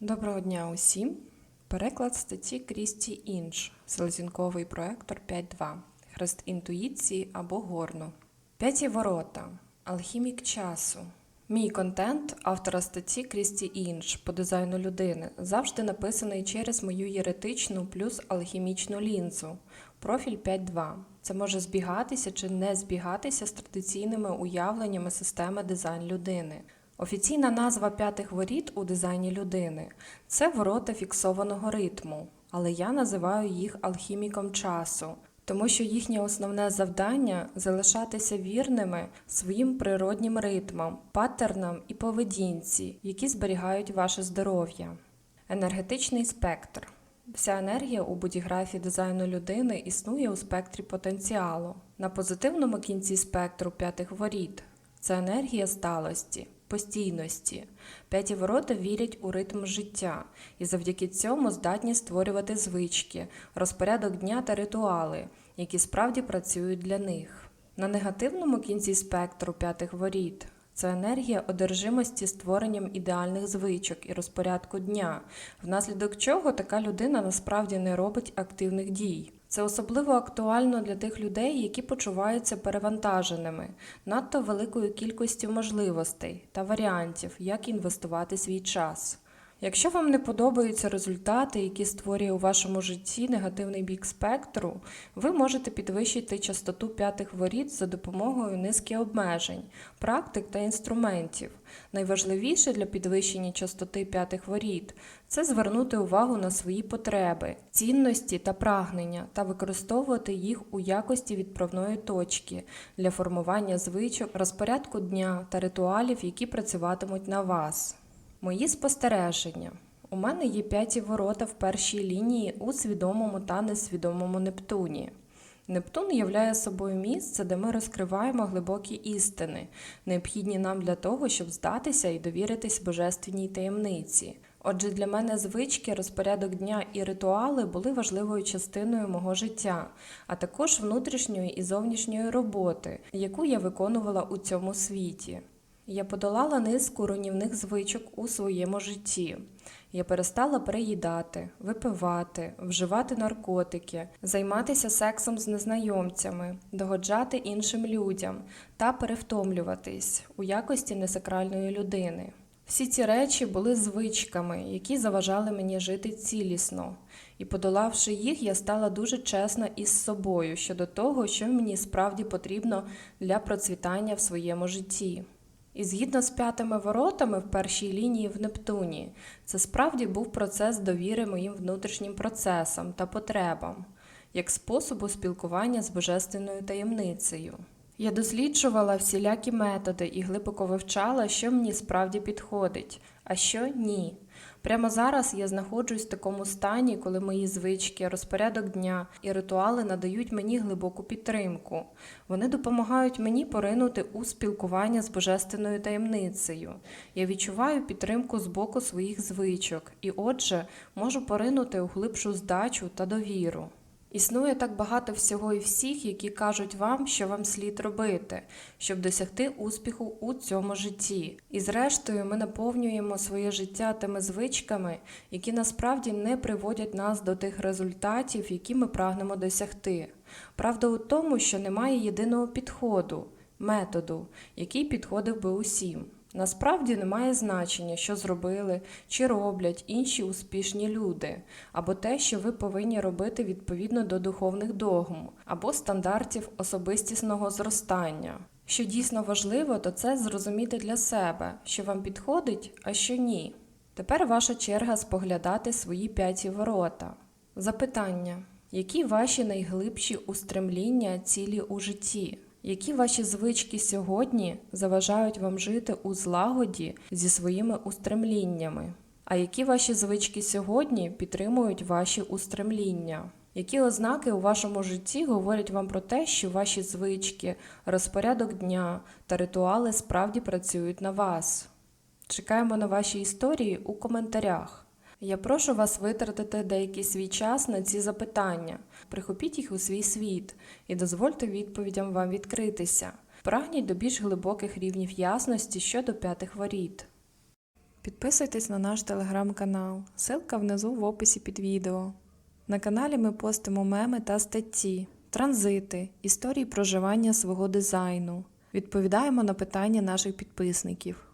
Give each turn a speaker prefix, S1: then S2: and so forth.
S1: Доброго дня усім! Переклад статті Крісті Інш, селезінковий проектор 5.2, Хрест інтуїції або горну. П'яті ворота. Алхімік часу. Мій контент автора статті Крісті Інш по дизайну людини завжди написаний через мою єретичну плюс алхімічну лінзу. Профіль 5.2. Це може збігатися чи не збігатися з традиційними уявленнями системи дизайн людини. Офіційна назва п'ятих воріт у дизайні людини це ворота фіксованого ритму, але я називаю їх алхіміком часу, тому що їхнє основне завдання залишатися вірними своїм природнім ритмам, паттернам і поведінці, які зберігають ваше здоров'я. Енергетичний спектр. Вся енергія у будіграфії дизайну людини існує у спектрі потенціалу. На позитивному кінці спектру п'ятих воріт це енергія сталості, постійності. П'яті ворота вірять у ритм життя і завдяки цьому здатні створювати звички, розпорядок дня та ритуали, які справді працюють для них. На негативному кінці спектру п'ятих воріт це енергія одержимості створенням ідеальних звичок і розпорядку дня, внаслідок чого така людина насправді не робить активних дій. Це особливо актуально для тих людей, які почуваються перевантаженими, надто великою кількістю можливостей та варіантів, як інвестувати свій час. Якщо вам не подобаються результати, які створює у вашому житті негативний бік спектру, ви можете підвищити частоту п'ятих воріт за допомогою низки обмежень, практик та інструментів. Найважливіше для підвищення частоти п'ятих воріт це звернути увагу на свої потреби, цінності та прагнення та використовувати їх у якості відправної точки для формування звичок, розпорядку дня та ритуалів, які працюватимуть на вас. Мої спостереження. У мене є п'яті ворота в першій лінії у свідомому та несвідомому Нептуні. Нептун являє собою місце, де ми розкриваємо глибокі істини, необхідні нам для того, щоб здатися і довіритись божественній таємниці. Отже, для мене звички, розпорядок дня і ритуали були важливою частиною мого життя, а також внутрішньої і зовнішньої роботи, яку я виконувала у цьому світі. Я подолала низку руйнівних звичок у своєму житті. Я перестала переїдати, випивати, вживати наркотики, займатися сексом з незнайомцями, догоджати іншим людям та перевтомлюватись у якості несакральної людини. Всі ці речі були звичками, які заважали мені жити цілісно, і, подолавши їх, я стала дуже чесна із собою щодо того, що мені справді потрібно для процвітання в своєму житті. І згідно з п'ятими воротами в першій лінії в Нептуні, це справді був процес довіри моїм внутрішнім процесам та потребам, як способу спілкування з божественною таємницею. Я досліджувала всілякі методи і глибоко вивчала, що мені справді підходить, а що ні. Прямо зараз я знаходжусь в такому стані, коли мої звички, розпорядок дня і ритуали надають мені глибоку підтримку. Вони допомагають мені поринути у спілкування з божественною таємницею. Я відчуваю підтримку з боку своїх звичок і, отже, можу поринути у глибшу здачу та довіру. Існує так багато всього і всіх, які кажуть вам, що вам слід робити, щоб досягти успіху у цьому житті. І зрештою, ми наповнюємо своє життя тими звичками, які насправді не приводять нас до тих результатів, які ми прагнемо досягти. Правда у тому, що немає єдиного підходу, методу, який підходив би усім. Насправді немає значення, що зробили чи роблять інші успішні люди, або те, що ви повинні робити відповідно до духовних догм, або стандартів особистісного зростання. Що дійсно важливо, то це зрозуміти для себе, що вам підходить, а що ні. Тепер ваша черга споглядати свої п'яті ворота. Запитання: які ваші найглибші устремління цілі у житті? Які ваші звички сьогодні заважають вам жити у злагоді зі своїми устремліннями? А які ваші звички сьогодні підтримують ваші устремління? Які ознаки у вашому житті говорять вам про те, що ваші звички, розпорядок дня та ритуали справді працюють на вас? Чекаємо на ваші історії у коментарях. Я прошу вас витратити деякий свій час на ці запитання, прихопіть їх у свій світ і дозвольте відповідям вам відкритися. Прагніть до більш глибоких рівнів ясності щодо п'ятих воріт. Підписуйтесь на наш телеграм-канал, ссылка внизу в описі під відео. На каналі ми постимо меми та статті, транзити, історії проживання свого дизайну. Відповідаємо на питання наших підписників.